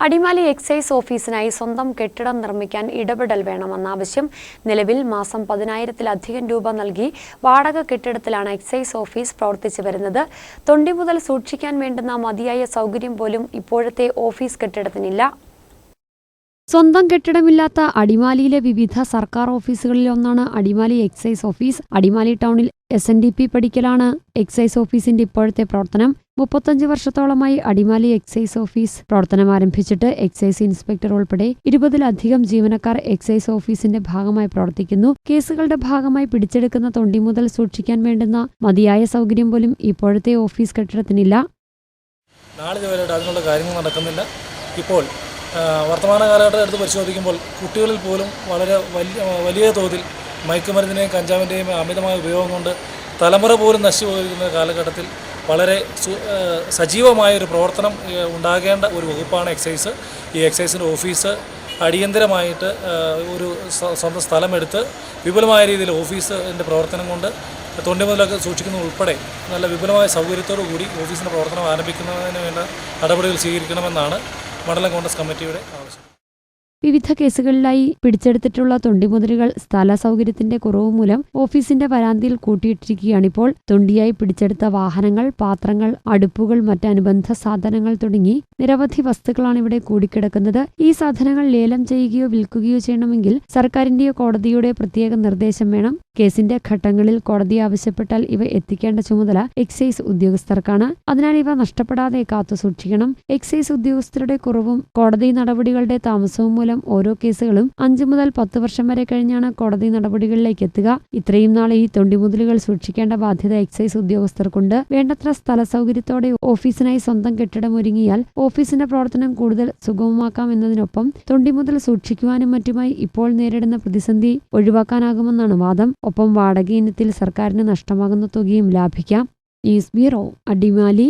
Adimali excise ഓഫീസിനായി സ്വന്തം കെട്ടിടം നിർമ്മിക്കാൻ ഇടപെടൽ വേണമെന്ന ആവശ്യം നിലവിൽ മാസം പതിനായിരത്തിലധികം രൂപ നൽകി വാടക കെട്ടിടത്തിലാണ് എക്സൈസ് ഓഫീസ് പ്രവർത്തിച്ചു വരുന്നത്. തൊണ്ടി മുതൽ സൂക്ഷിക്കാൻ വേണ്ടുന്ന മതിയായ സൗകര്യം പോലും ഇപ്പോഴത്തെ ഓഫീസ് കെട്ടിടത്തിനില്ല. സ്വന്തം കെട്ടിടമില്ലാത്ത അടിമാലിയിലെ വിവിധ സർക്കാർ ഓഫീസുകളിൽ ഒന്നാണ് അടിമാലി എക്സൈസ് ഓഫീസ്. അടിമാലി ടൗണിൽ എസ് എൻ ഡി പി പഠിക്കലാണ് എക്സൈസ് ഓഫീസിന്റെ ഇപ്പോഴത്തെ പ്രവർത്തനം. മുപ്പത്തഞ്ച് വർഷത്തോളമായി അടിമാലി എക്സൈസ് ഓഫീസ് പ്രവർത്തനം ആരംഭിച്ചിട്ട് എക്സൈസ് ഇൻസ്പെക്ടർ ഉൾപ്പെടെ ഇരുപതിലധികം ജീവനക്കാർ എക്സൈസ് ഓഫീസിന്റെ ഭാഗമായി പ്രവർത്തിക്കുന്നു. കേസുകളുടെ ഭാഗമായി പിടിച്ചെടുക്കുന്ന തൊണ്ടി മുതൽ സൂക്ഷിക്കാൻ വേണ്ടുന്ന മതിയായ സൗകര്യം പോലും ഇപ്പോഴത്തെ ഓഫീസ് കെട്ടിടത്തിനില്ല. നടക്കുന്നില്ല. ഇപ്പോൾ വർത്തമാന കാലഘട്ടം എടുത്ത് പരിശോധിക്കുമ്പോൾ കുട്ടികളിൽ പോലും വളരെ വലിയ വലിയ തോതിൽ മയക്കുമരുന്നിന്റെയും കഞ്ചാവിന്റെയും അമിതമായ ഉപയോഗം കൊണ്ട് തലമുറ പോലും നശിച്ചു പോയിരിക്കുന്ന കാലഘട്ടത്തിൽ വളരെ സജീവമായ ഒരു പ്രവർത്തനം ഉണ്ടാകേണ്ട ഒരു വകുപ്പാണ് എക്സൈസ്. ഈ എക്സൈസിന്റെ ഓഫീസ് അടിയന്തരമായിട്ട് ഒരു സ്വ- സ്വന്തം സ്ഥലമെടുത്ത് വിപുലമായ രീതിയിൽ ഓഫീസിന്റെ പ്രവർത്തനം കൊണ്ട് തൊണ്ടി മുതലൊക്കെ സൂക്ഷിക്കുന്നത് ഉൾപ്പെടെ നല്ല വിപുലമായ സൗകര്യത്തോടു കൂടി ഓഫീസിന്റെ പ്രവർത്തനം ആരംഭിക്കുന്നതിന് വേണ്ട നടപടികൾ സ്വീകരിക്കണമെന്നാണ് മണ്ഡലം കോൺഗ്രസ് കമ്മിറ്റിയുടെ ആവശ്യം. വിവിധ കേസുകളിലായി പിടിച്ചെടുത്തിട്ടുള്ള തൊണ്ടിമുതലുകൾ സ്ഥല സൗകര്യത്തിന്റെ കുറവ് മൂലം ഓഫീസിന്റെ വരാന്തിയിൽ കൂട്ടിയിട്ടിരിക്കുകയാണിപ്പോൾ. തൊണ്ടിയായി പിടിച്ചെടുത്ത വാഹനങ്ങൾ പാത്രങ്ങൾ അടുപ്പുകൾ മറ്റ് അനുബന്ധ സാധനങ്ങൾ തുടങ്ങി നിരവധി വസ്തുക്കളാണ് ഇവിടെ കൂടിക്കിടക്കുന്നത്. ഈ സാധനങ്ങൾ ലേലം ചെയ്യുകയോ വിൽക്കുകയോ ചെയ്യണമെങ്കിൽ സർക്കാരിന്റെയോ കോടതിയുടെ പ്രത്യേക നിർദ്ദേശം വേണം. കേസിന്റെ ഘട്ടങ്ങളിൽ കോടതി ആവശ്യപ്പെട്ടാൽ ഇവ എത്തിക്കേണ്ട ചുമതല എക്സൈസ് ഉദ്യോഗസ്ഥർക്കാണ്. അതിനാൽ ഇവ നഷ്ടപ്പെടാതെ കാത്തു സൂക്ഷിക്കണം. എക്സൈസ് ഉദ്യോഗസ്ഥരുടെ കുറവും കോടതി നടപടികളുടെ താമസവും മൂലം ഓരോ കേസുകളും അഞ്ചു മുതൽ പത്ത് വർഷം വരെ കഴിഞ്ഞാണ് കോടതി നടപടികളിലേക്ക് എത്തുക. ഇത്രയും നാൾ ഈ തൊണ്ടിമുതലുകൾ സൂക്ഷിക്കേണ്ട ബാധ്യത എക്സൈസ് ഉദ്യോഗസ്ഥർക്കുണ്ട്. വേണ്ടത്ര സ്ഥല സൗകര്യത്തോടെ ഓഫീസിനായി സ്വന്തം കെട്ടിടം ഒരുങ്ങിയാൽ ഓഫീസിന്റെ പ്രവർത്തനം കൂടുതൽ സുഗമമാക്കാം എന്നതിനൊപ്പം തൊണ്ടിമുതൽ സൂക്ഷിക്കുവാനും മറ്റുമായി ഇപ്പോൾ നേരിടുന്ന പ്രതിസന്ധി ഒഴിവാക്കാനാകുമെന്നാണ് വാദം. ഒപ്പം വാടക ഇനത്തിൽ സർക്കാരിന് നഷ്ടമാകുന്ന തുകയും ലാഭിക്കാം. News bureau Adimali.